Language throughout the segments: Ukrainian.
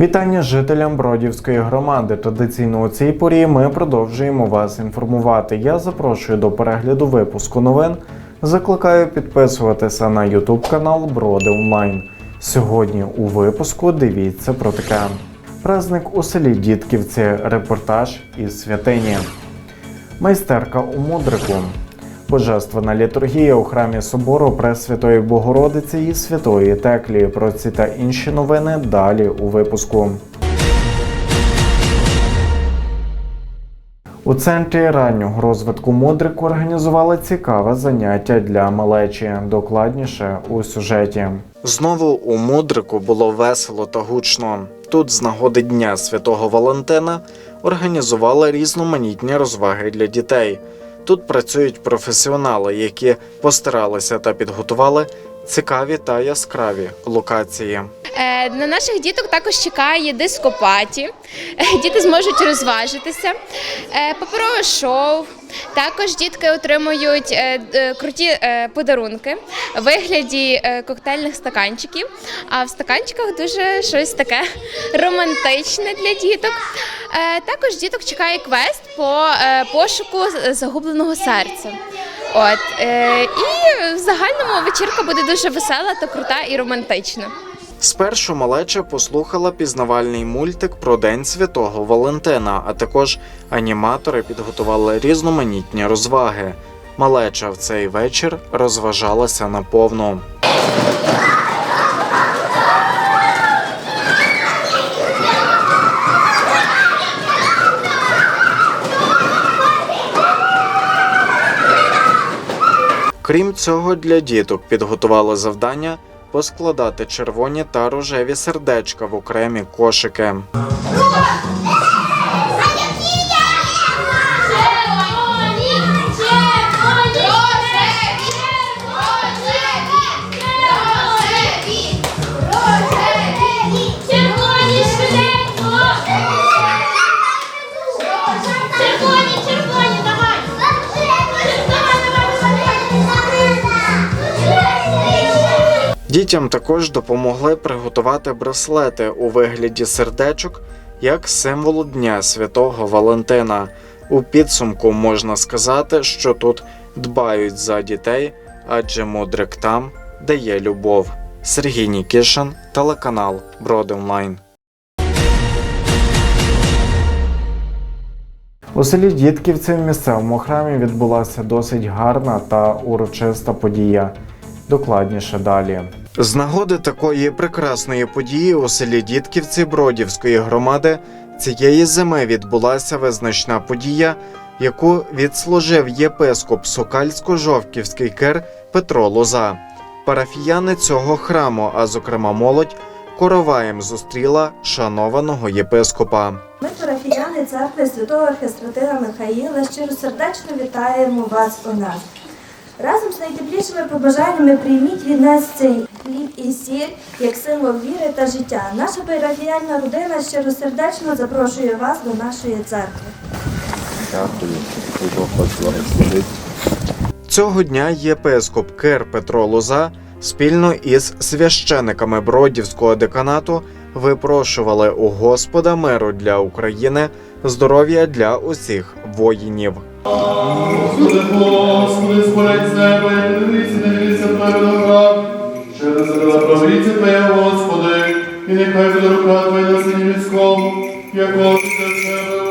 Вітання жителям Бродівської громади. Традиційно у цій порі ми продовжуємо вас інформувати. Я запрошую до перегляду випуску новин. Закликаю підписуватися на YouTube канал Броди Онлайн. Сьогодні у випуску дивіться про таке: праздник у селі Дітківці, репортаж із святині, майстерка у Мудрику. Божественна літургія у храмі собору Пресвятої Богородиці і Святої Теклі. Про ці та інші новини далі у випуску. У центрі раннього розвитку Мудрику організували цікаве заняття для малечі. Докладніше у сюжеті. Знову у Мудрику було весело та гучно. Тут з нагоди Дня Святого Валентина організували різноманітні розваги для дітей. Тут працюють професіонали, які постаралися та підготували цікаві та яскраві локації. Е, На наших діток також чекає дископаті. Е, Діти зможуть розважитися, е, паперове шоу. Також дітки отримують круті подарунки в вигляді коктейльних стаканчиків. А в стаканчиках дуже щось таке романтичне для діток. Також діток чекає квест по пошуку загубленого серця. От е, і в загальному вечірка буде дуже весела та крута і романтична. Спершу малеча послухала пізнавальний мультик про День Святого Валентина, а також аніматори підготували різноманітні розваги. Малеча в цей вечір розважалася наповну. Крім цього, для діток підготували завдання поскладати червоні та рожеві сердечка в окремі кошики. Дітям також допомогли приготувати браслети у вигляді сердечок як символ Дня Святого Валентина. У підсумку можна сказати, що тут дбають за дітей, адже мудрик там, де є любов. Сергій Нікішин, телеканал Брод Онлайн. У селі Дітківці в місцевому храмі відбулася досить гарна та урочиста подія. Докладніше далі. З нагоди такої прекрасної події у селі Дітківці Бродівської громади цієї зими відбулася визначна подія, яку відслужив єпископ Сокальсько-Жовківський кер Петро Лоза. Парафіяни цього храму, а зокрема молодь, короваєм зустріла шанованого єпископа. Ми, парафіяни церкви святого архистратига Михаїла, щиросердечно вітаємо вас у нас. Разом з найтеплішими побажаннями прийміть від нас цей хліб і сіль як символ віри та життя. Наша парафіяльна родина щиросердечно запрошує вас до нашої церкви. Дякую, Бог вас благословить. Цього дня єпископ Кир Петро Лоза спільно із священиками Бродівського деканату випрошували у Господа миру для України, здоров'я для усіх воїнів. Господи, Господи, спорядь неба, і дивіться, не дивіться Твоє добра. Через зрила правиці Твоє, Господи, і нехай буде рука Твоя на сині людському, як Господи в себе.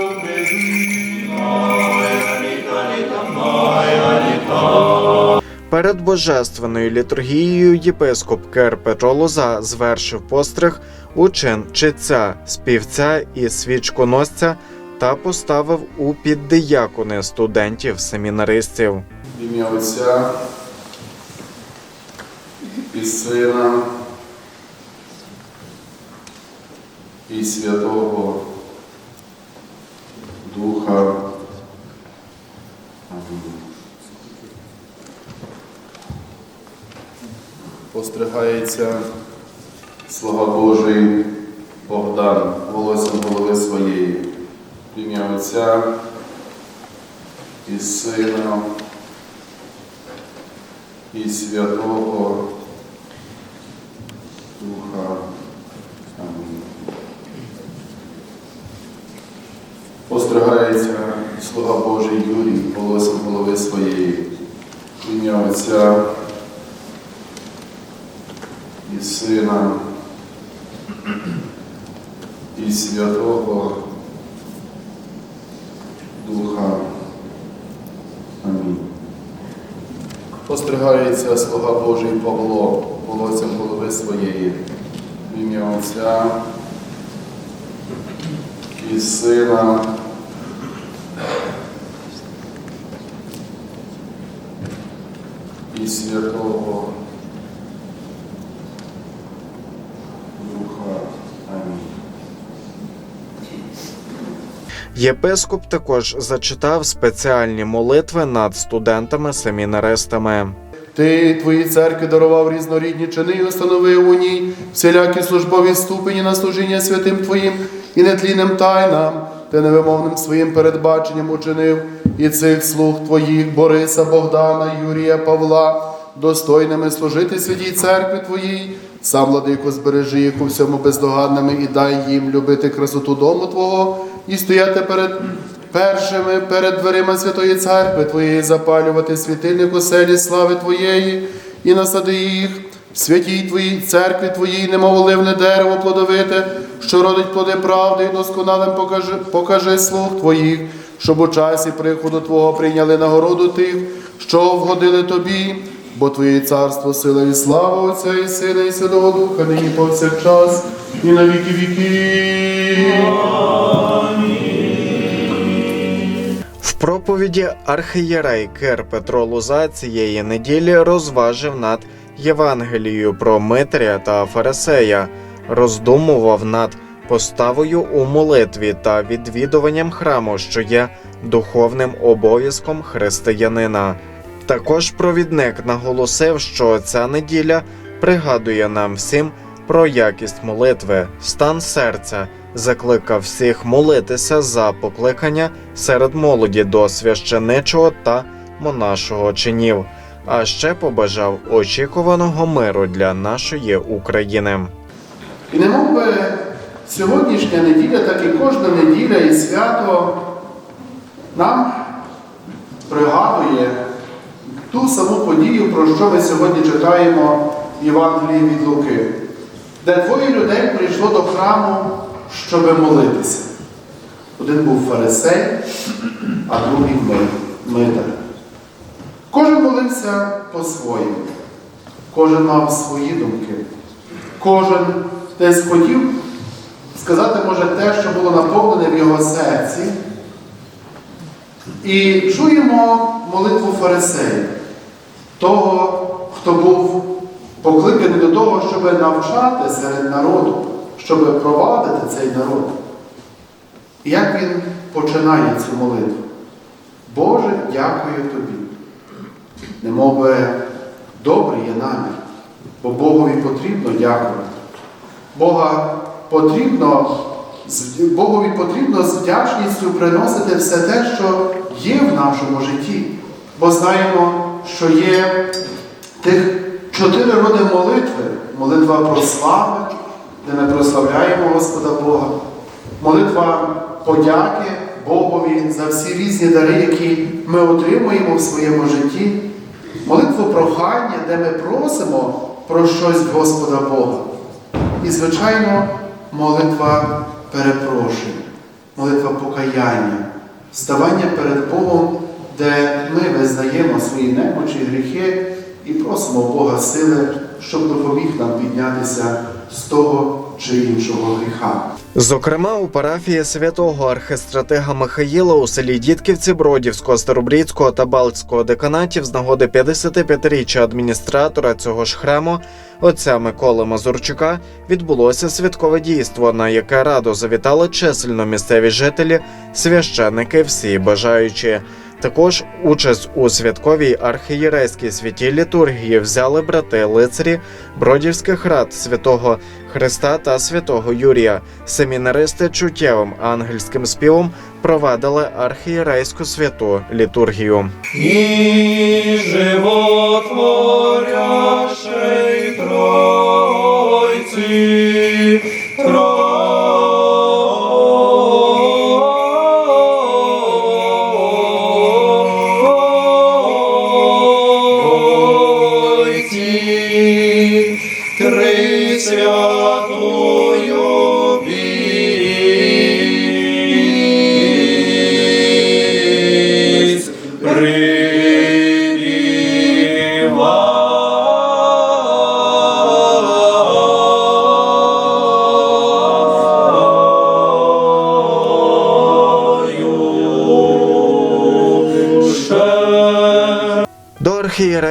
Перед божественною літургією єпископ Кир Петро Лоза звершив постриг у чин читця, співця і свічконосця та поставив у піддиякони студентів-семінаристів. Ім'я Отця і Сина і Святого Духа. Постригається слуга Божий Богдан, волоссям голови своєї, в ім'я Отця і Сина і Святого Духа. Амінь. Постригається слуга Божий Юрій, волоссям голови своєї, в ім'я Отця і Сина і Святого Духа. Амінь. Постригається слуга Божий Павло, волоссям голови своєї, в ім'я Отця і Сина. І Святого Єпископ також зачитав спеціальні молитви над студентами-семінаристами. Ти твоїй церкві дарував різнорідні чини і установив у ній всілякі службові ступені на служіння святим Твоїм і нетлінним тайнам, ти невимовним своїм передбаченням учинив і цих слуг Твоїх Бориса, Богдана, Юрія, Павла, достойними служити святій церкві Твоїй, сам владико збережи їх у всьому бездоганними і дай їм любити красоту дому Твого і стояти перед першими перед дверима Святої Церкви Твоєї запалювати світильник оселі слави Твоєї і насади їх в святій Твоїй церкві Твоїй, немов оливне дерево плодовите, що родить плоди правди і досконалим покажи, покажи слуг Твоїх, щоб у часі приходу Твого прийняли нагороду тих, що вгодили Тобі, бо Твоє царство, сила і слава Отця і Сина, і Святого Духа, нині повсякчас, і на віки віки. В проповіді архієрей Кир Петро Луза цієї неділі розважив над Євангелією про Митрія та Фарисея, роздумував над поставою у молитві та відвідуванням храму, що є духовним обов'язком християнина. Також провідник наголосив, що ця неділя пригадує нам всім про якість молитви, стан серця, закликав всіх молитися за покликання серед молоді до священичого та монашого чинів, а ще побажав очікуваного миру для нашої України. І не мов би сьогоднішня неділя, так і кожна неділя і свято нам пригадує ту саму подію, про що ми сьогодні читаємо в Євангелії від Луки, де двоє людей прийшло до храму, щоб молитися. Один був фарисей, а другий ми- митар. Кожен молився по-своєму, кожен мав свої думки. Кожен десь хотів сказати, може, те, що було наповнене в його серці. І чуємо молитву фарисея, того, хто був покликаний до того, щоб навчати серед народу, щоб провадити цей народ. І як він починає цю молитву? Боже, дякую тобі. Немов добрий є намір, бо Богові потрібно дякувати. Бога потрібно, Богові потрібно з вдячністю приносити все те, що є в нашому житті. Бо знаємо, що є тих чотири роди молитви. Молитва про слави, де ми прославляємо Господа Бога. Молитва подяки Богові за всі різні дари, які ми отримуємо в своєму житті. Молитву прохання, де ми просимо про щось Господа Бога. І, звичайно, молитва перепрошення, молитва покаяння, ставання перед Богом, де ми визнаємо свої немочі, гріхи і просимо Бога сили, щоб допоміг нам піднятися з того чи іншого гріха. Зокрема, у парафії святого архистратига Михаїла у селі Дітківці Бродівського, Старобрідського та Балтського деканатів з нагоди 55-річчя адміністратора цього ж храму отця Миколи Мазурчука відбулося святкове дійство, на яке радо завітали чисельно місцеві жителі, священники, всі бажаючі. Також участь у святковій архієрейській святій літургії взяли брати лицарі Бродівських рад святого Христа та святого Юрія. Семінаристи чуттєвим ангельським співом провадили архієрейську святу літургію. і животворящей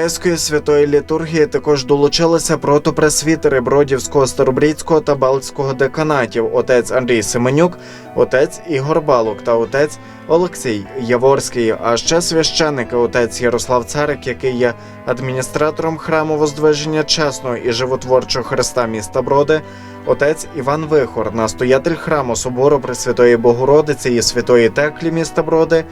архієрейської святої літургії також долучилися протопресвітери Бродівського, Старобрідського та Балтського деканатів отець Андрій Семенюк, отець Ігор Балук та отець Олексій Яворський. А ще священники отець Ярослав Царик, який є адміністратором храму Воздвиження Чесного і животворчого Христа міста Броди, отець Іван Вихор, настоятель храму собору Пресвятої Богородиці і Святої Теклі міста Броди,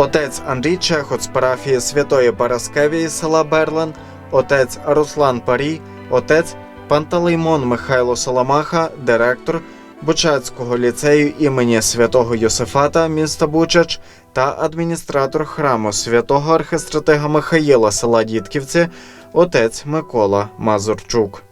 Отець Андрій Чехот з парафії Святої Параскевії села Берлен, отець Руслан Парій, отець Пантелеймон Михайло Соломаха, директор Бучацького ліцею імені святого Йосифата міста Бучач та адміністратор храму святого архистратига Михаїла села Дітківці, отець Микола Мазурчук.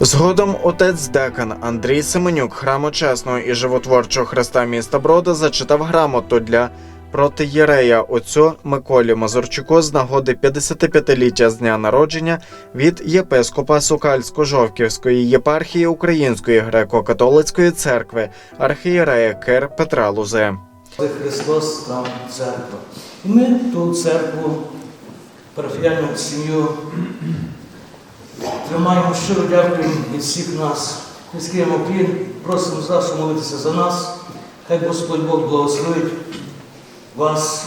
Згодом отець декан Андрій Семенюк храму чесного і животворчого Христа міста Брода зачитав грамоту для протиєрея отцю Миколі Мазурчуку з нагоди 55-ліття з дня народження від єпископа Сукальсько-Жовківської єпархії Української греко-католицької церкви архієрея Кир Петра Лузе. Це Христос там церква. І ми ту церкву, парафіяльну сім'ю тримаємо щиро дякуємо від всіх нас. Низький клін, просимо завжди молитися за нас. Хай Господь Бог благословить вас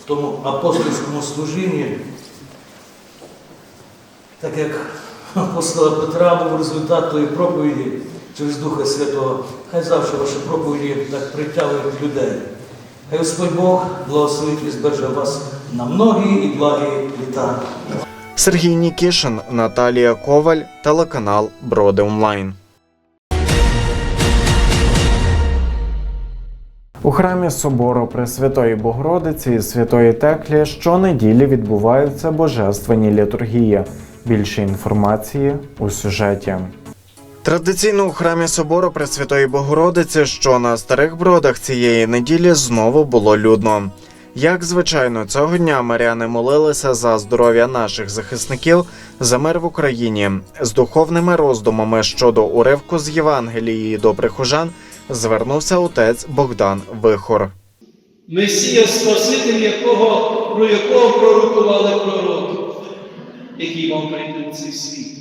в тому апостольському служінні, так як апостола Петра був результат тої проповіді через Духа Святого. Хай завжди ваші проповіді так притягують людей. Хай Господь Бог благословить і збереже вас на многі і благі літа. Сергій Нікішин, Наталія Коваль, телеканал Броди Онлайн. У храмі собору Пресвятої Богородиці і Святої Теклі щонеділі відбуваються божественні літургії. Більше інформації у сюжеті. Традиційно у храмі собору Пресвятої Богородиці, що на старих бродах цієї неділі знову було людно. Як звичайно, цього дня маряни молилися за здоров'я наших захисників, за мир в Україні з духовними роздумами щодо уривку з Євангелії до прихожан звернувся отець Богдан Вихор. Месія Спаситель, якого, про якого пророкували пророки, який вам прийде в цей світ.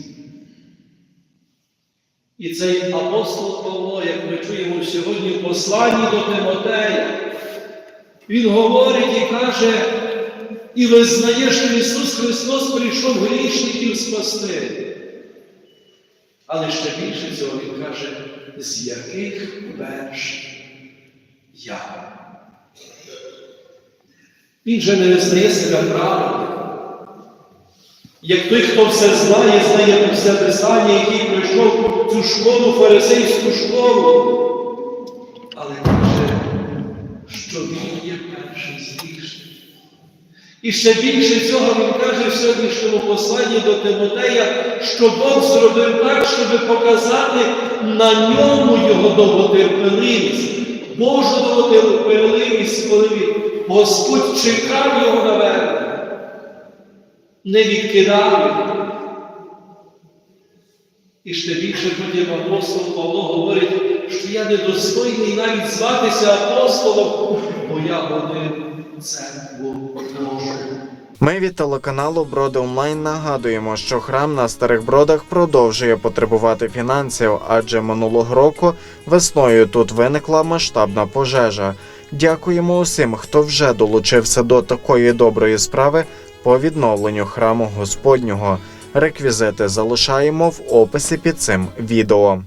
І цей апостол Павло, як ми чуємо сьогодні в посланні до Тимотея, він говорить і каже, і визнає, що Ісус Христос прийшов грішників спасти. Але ще більше цього Він каже, з яких перш я. Він же не визнає себе праведником. Як той, хто все знає, знає все писання, який пройшов цю школу, фарисейську школу. Але каже, що він є перший з. І ще більше цього він каже в сьогоднішньому посланні до Тимотея, що Бог зробив так, щоб показати на ньому його довготерпеливість. Божу довготерпеливість, коли він Господь чекав його навернення, не відкидав його. І ще більше потім апостол Павло говорить, що я недостойний навіть зватися апостолом, бо я годин церкву Божу. Ми від телеканалу Броди Онлайн нагадуємо, що храм на старих бродах продовжує потребувати фінансів, адже минулого року весною тут виникла масштабна пожежа. Дякуємо усім, хто вже долучився до такої доброї справи по відновленню храму Господнього. Реквізити залишаємо в описі під цим відео.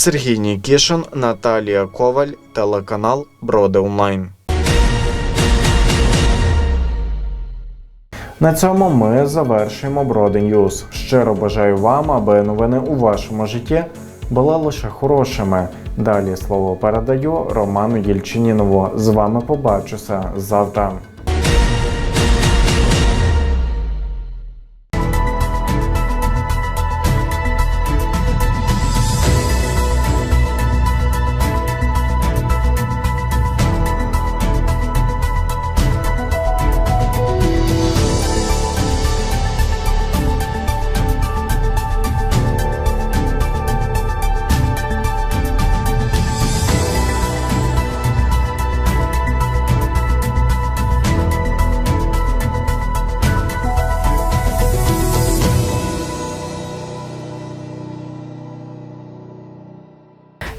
Сергій Нікішин, Наталія Коваль, телеканал Броди Онлайн. На цьому ми завершуємо Броди Ньюз. Щиро бажаю вам, аби новини у вашому житті були лише хорошими. Далі слово передаю Роману Єльчинінову. З вами побачуся завтра.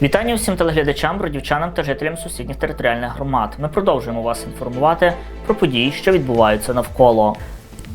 Вітання всім телеглядачам, бродівчанам та жителям сусідніх територіальних громад. Ми продовжуємо вас інформувати про події, що відбуваються навколо.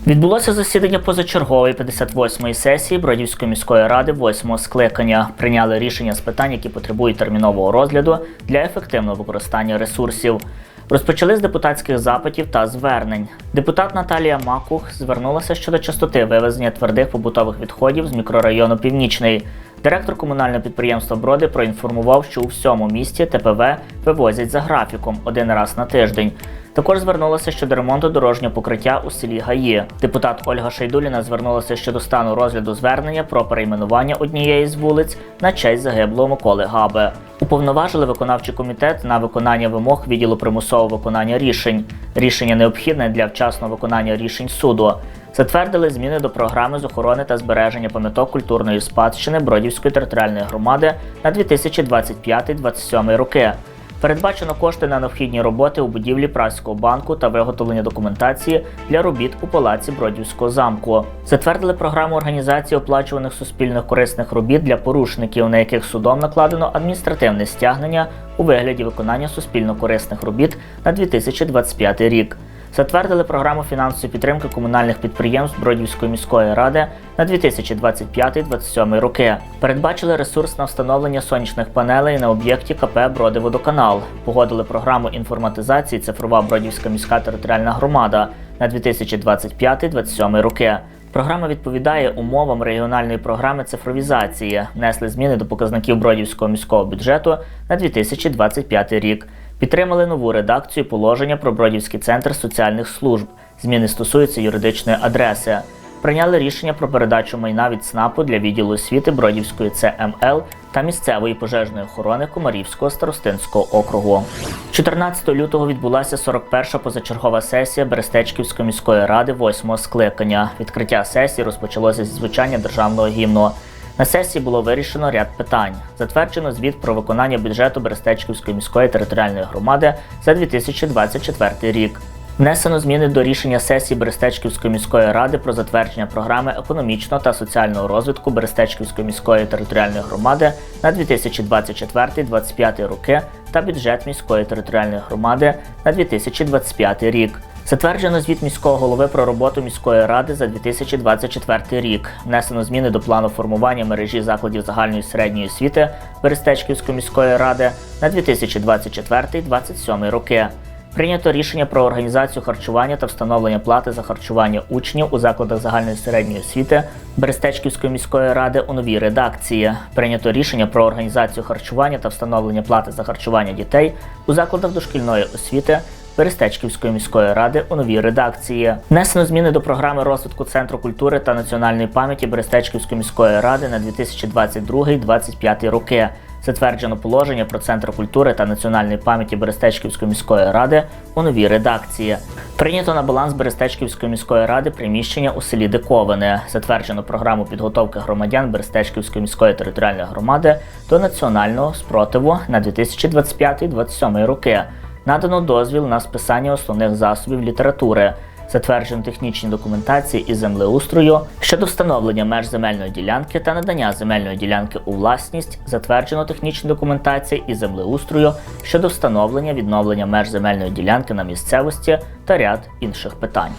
Відбулося засідання позачергової 58-ї сесії Бродівської міської ради 8-го скликання. Прийняли рішення з питань, які потребують термінового розгляду для ефективного використання ресурсів. Розпочали з депутатських запитів та звернень. Депутат Наталія Макух звернулася щодо частоти вивезення твердих побутових відходів з мікрорайону Північний. Директор комунального підприємства Броди проінформував, що у всьому місті ТПВ вивозять за графіком один раз на тиждень. Також звернулася щодо ремонту дорожнього покриття у селі Гаї. Депутат Ольга Шайдуліна звернулася щодо стану розгляду звернення про перейменування однієї з вулиць на честь загиблого Миколи Габи. Уповноважили виконавчий комітет на виконання вимог відділу примусового виконання рішень. Рішення необхідне для вчасного виконання рішень суду. Затвердили зміни до програми з охорони та збереження пам'яток культурної спадщини Бродівської територіальної громади на 2025-2027 роки. Передбачено кошти на необхідні роботи у будівлі Праського банку та виготовлення документації для робіт у палаці Бродівського замку. Затвердили програму організації оплачуваних суспільних корисних робіт для порушників, на яких судом накладено адміністративне стягнення у вигляді виконання суспільно-корисних робіт на 2025 рік. Затвердили програму фінансової підтримки комунальних підприємств Бродівської міської ради на 2025-2027 роки. Передбачили ресурс на встановлення сонячних панелей на об'єкті КП Бродиводоканал. Погодили програму інформатизації Цифрова Бродівська міська територіальна громада на 2025-2027 роки. Програма відповідає умовам регіональної програми цифровізації. Внесли зміни до показників Бродівського міського бюджету на 2025 рік. Підтримали нову редакцію положення про Бродівський центр соціальних служб. Зміни стосуються юридичної адреси. Прийняли рішення про передачу майна від СНАПу для відділу освіти Бродівської ЦМЛ та місцевої пожежної охорони Комарівського старостинського округу. 14 лютого відбулася 41-ша позачергова сесія Берестечківської міської ради 8-го скликання. Відкриття сесії розпочалося зі звучання державного гімну. На сесії було вирішено ряд питань. Затверджено звіт про виконання бюджету Берестечківської міської територіальної громади за 2024 рік. Внесено зміни до рішення сесії Берестечківської міської ради про затвердження програми економічного та соціального розвитку Берестечківської міської територіальної громади на 2024-2025 роки та бюджет міської територіальної громади на 2025 рік. Затверджено звіт міського голови про роботу міської ради за 2024 рік. Внесено зміни до плану формування мережі закладів загальної середньої освіти Берестечківської міської ради на 2024-2027 роки. Прийнято рішення про організацію харчування та встановлення плати за харчування учнів у закладах загальної середньої освіти Берестечківської міської ради у новій редакції. Прийнято рішення про організацію харчування та встановлення плати за харчування дітей у закладах дошкільної освіти Берестечківської міської ради у новій редакції. Внесено зміни до програми розвитку Центру культури та національної пам'яті Берестечківської міської ради на 2022-2025 роки. Затверджено положення про Центр культури та національної пам'яті Берестечківської міської ради у новій редакції. Прийнято на баланс Берестечківської міської ради приміщення у селі Диковини. Затверджено програму підготовки громадян Берестечківської міської територіальної громади до національного спротиву на 2025-2027 роки. Надано дозвіл на списання основних засобів літератури. Затверджено технічні документації із землеустрою щодо встановлення меж земельної ділянки та надання земельної ділянки у власність. Затверджено технічні документації із землеустрою щодо встановлення відновлення меж земельної ділянки на місцевості та ряд інших питань.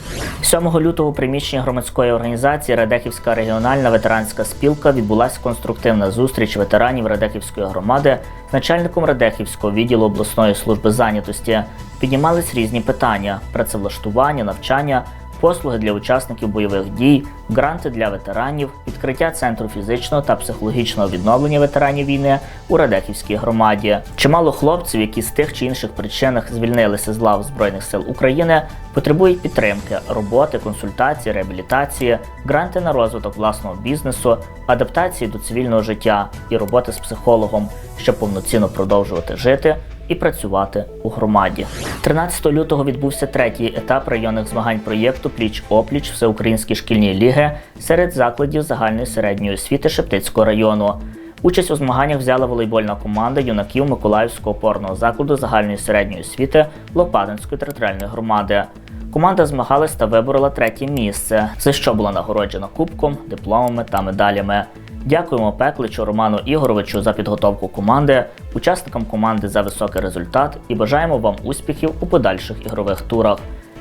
7 лютого у приміщенні громадської організації Радехівська регіональна ветеранська спілка відбулася конструктивна зустріч ветеранів Радехівської громади з начальником Радехівського відділу обласної служби зайнятості. Піднімались різні питання: працевлаштування, навчання, послуги для учасників бойових дій, гранти для ветеранів, відкриття центру фізичного та психологічного відновлення ветеранів війни у Радехівській громаді. Чимало хлопців, які з тих чи інших причинах звільнилися з лав Збройних сил України, потребують підтримки, роботи, консультації, реабілітації, гранти на розвиток власного бізнесу, адаптації до цивільного життя і роботи з психологом, щоб повноцінно продовжувати жити і працювати у громаді. 13 лютого відбувся третій етап районних змагань проєкту Пліч опліч Всеукраїнські шкільні ліги серед закладів загальної середньої освіти Шептицького району. Участь у змаганнях взяла волейбольна команда юнаків Миколаївського опорного закладу загальної середньої освіти Лопатинської територіальної громади. Команда змагалась та виборола третє місце, за що була нагороджена кубком, дипломами та медалями. Дякуємо Пекличу Роману Ігоровичу за підготовку команди, учасникам команди за високий результат і бажаємо вам успіхів у подальших ігрових турах.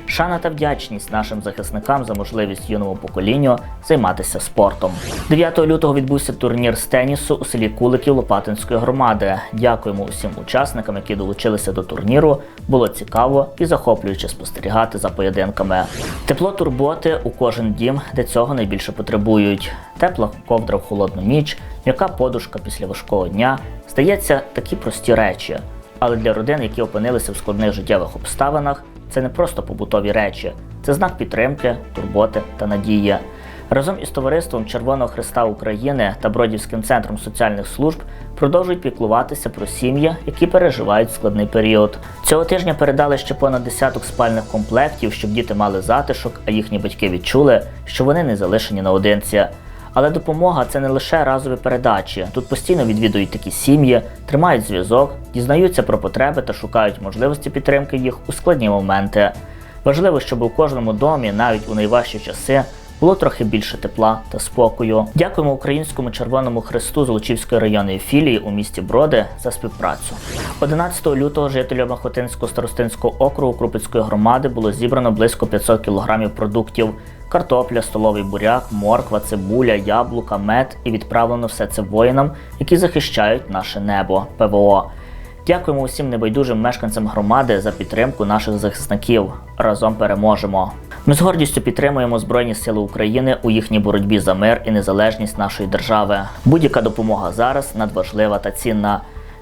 Шана та вдячність нашим захисникам за можливість юному поколінню займатися спортом. 9 лютого відбувся турнір з тенісу у селі Куликів Лопатинської громади. Дякуємо усім учасникам, які долучилися до турніру. Було цікаво і захоплююче спостерігати за поєдинками. Тепло турботи у кожен дім, де цього найбільше потребують. Тепла ковдра в холодну ніч, м'яка подушка після важкого дня. Здається, такі прості речі. Але для родин, які опинилися в складних життєвих обставинах, це не просто побутові речі, це знак підтримки, турботи та надії. Разом із товариством Червоного Христа України та Бродівським центром соціальних служб продовжують піклуватися про сім'ї, які переживають складний період. Цього тижня передали ще понад десяток спальних комплектів, щоб діти мали затишок, а їхні батьки відчули, що вони не залишені наодинці. Але допомога це не лише разові передачі. Тут постійно відвідують такі сім'ї, тримають зв'язок, дізнаються про потреби та шукають можливості підтримки їх у складні моменти. Важливо, щоб у кожному домі, навіть у найважчі часи, було трохи більше тепла та спокою. Дякуємо Українському Червоному Хресту з Лучівської районної філії у місті Броди за співпрацю. 11 лютого жителям Охотинського старостинського округу Крупицької громади було зібрано близько 500 кг продуктів. Картопля, столовий буряк, морква, цибуля, яблука, мед і відправлено все це воїнам, які захищають наше небо ПВО. Дякуємо усім небайдужим мешканцям громади за підтримку наших захисників. Разом переможемо. Ми з гордістю підтримуємо Збройні Сили України у їхній боротьбі за мир і незалежність нашої держави. Будь-яка допомога зараз надважлива та цінна.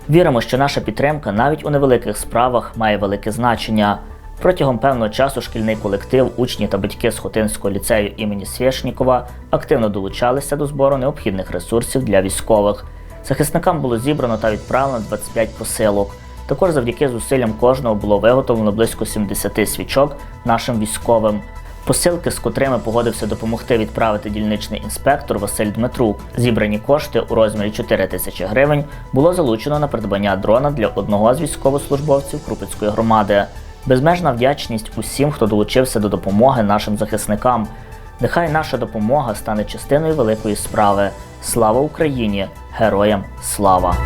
Віримо, що наша підтримка навіть у невеликих справах має велике значення. Протягом певного часу шкільний колектив, учні та батьки з Хотинського ліцею імені Свєшнікова активно долучалися до збору необхідних ресурсів для військових. Захисникам було зібрано та відправлено 25 посилок. Також завдяки зусиллям кожного було виготовлено близько 70 свічок нашим військовим. Посилки, з котрими погодився допомогти відправити дільничний інспектор Василь Дмитрук. Зібрані кошти у розмірі 4 тисячі гривень було залучено на придбання дрона для одного з військовослужбовців Крупицької громади. Безмежна вдячність усім, хто долучився до допомоги нашим захисникам. Нехай наша допомога стане частиною великої справи. Слава Україні! Героям слава!